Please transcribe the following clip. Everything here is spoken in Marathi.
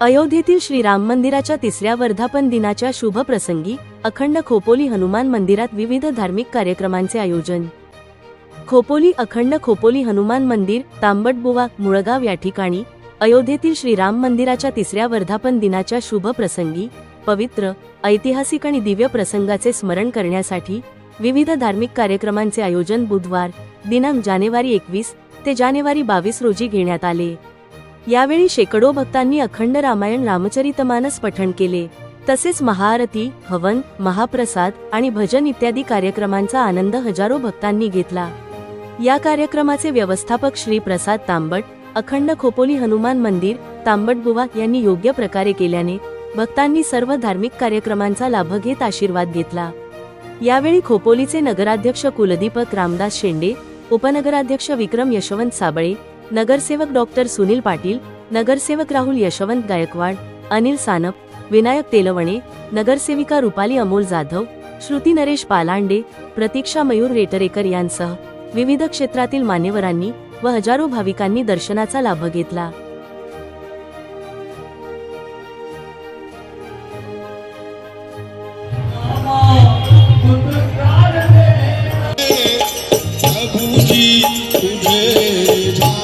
अयोध्येतील श्रीराम मंदिराच्या तिसऱ्या वर्धापन दिनाच्या शुभ प्रसंगी अखंड खोपोली हनुमान मंदिरात विविध धार्मिक कार्यक्रमांचे आयोजन. खोपोली अखंड खोपोली हनुमान मंदिर तांबटबुवा मुळगाव या ठिकाणी अयोध्येतील श्रीराम मंदिराच्या तिसऱ्या वर्धापन दिनाच्या शुभ प्रसंगी पवित्र ऐतिहासिक आणि दिव्य प्रसंगाचे स्मरण करण्यासाठी विविध धार्मिक कार्यक्रमांचे आयोजन बुधवार दिनांक जानेवारी एकवीस ते जानेवारी बावीस रोजी घेण्यात आले. यावेळी शेकडो भक्तांनी अखंड रामायण रामचरितमानस पठण केले. तसेच महाआरती हवन महाप्रसाद आणि भजन इत्यादी कार्यक्रमांचा आनंद हजारो भक्तांनी घेतला. या कार्यक्रमाचे व्यवस्थापक श्री प्रसाद तांबट अखंड खोपोली हनुमान मंदिर तांबटबुवा यांनी योग्य प्रकारे केल्याने भक्तांनी सर्व धार्मिक कार्यक्रमांचा लाभ घेत आशीर्वाद घेतला. यावेळी खोपोलीचे नगराध्यक्ष कुलदीपक रामदास शेंडे उपनगराध्यक्ष विक्रम यशवंत साबळे नगरसेवक डॉक्टर सुनील पाटील नगरसेवक राहुल यशवंत गायकवाड अनिल सानप विनायक तेलवणे नगरसेविका रुपाली अमोल जाधव श्रुती नरेश पालांडे प्रतीक्षा मयूर रेटरेकर यांसह विविध क्षेत्रातील मान्यवरांनी व हजारो भाविकांनी दर्शनाचा लाभ घेतला. तुझे